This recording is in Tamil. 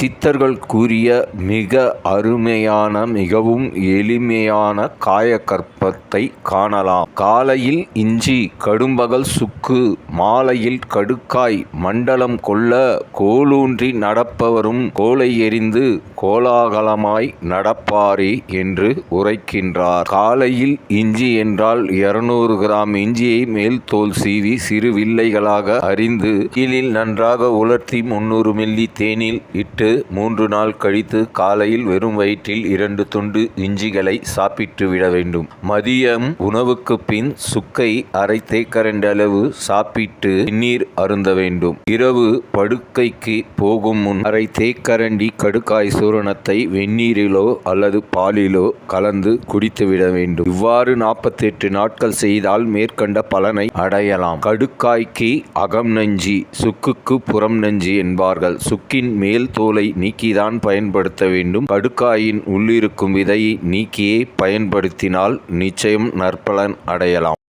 சித்தர்கள் கூறிய மிக அருமையான மிகவும் எளிமையான காயக்கற்பத்தை காணலாம். காலையில் இஞ்சி கடும்பகல் சுக்கு மாலையில் கடுக்காய் மண்டலம் கொள்ள கோலூன்றி நடப்பவரும் கோலை எறிந்து கோலாகலமாய் நடப்பாரே என்று உரைக்கின்றார். காலையில் இஞ்சி என்றால் இருநூறு கிராம் இஞ்சியை மேல் தோல் சீவி சிறு வில்லைகளாக அறிந்து கீழில் நன்றாக உலர்த்தி முன்னூறு மில்லி தேனில் இட்டு மூன்று நாள் கழித்து காலையில் வெறும் வயிற்றில் இரண்டு துண்டு இஞ்சிகளை சாப்பிட்டு விட வேண்டும். மதியம் உணவுக்கு பின் சுக்கை அரை தேக்கரண்ட அளவு சாப்பிட்டு நீர் அருந்த வேண்டும். இரவு படுக்கைக்கு போகும் முன் அரை தேக்கரண்டி கடுக்காய் சூரணத்தை வெந்நீரிலோ அல்லது பாலிலோ கலந்து குடித்துவிட வேண்டும். இவ்வாறு நாற்பத்தெட்டு நாட்கள் செய்தால் மேற்கண்ட பலனை அடையலாம். கடுக்காய்க்கு அகம் நஞ்சி சுக்குக்கு புறம் நஞ்சி என்பார்கள். சுக்கின் மேல் தோலை நீக்கிதான் பயன்படுத்த வேண்டும். கடுக்காயின் உள்ளிருக்கும் விதையை நீக்கியே பயன்படுத்தினால் நிச்சயம் நற்பலன் அடையலாம்.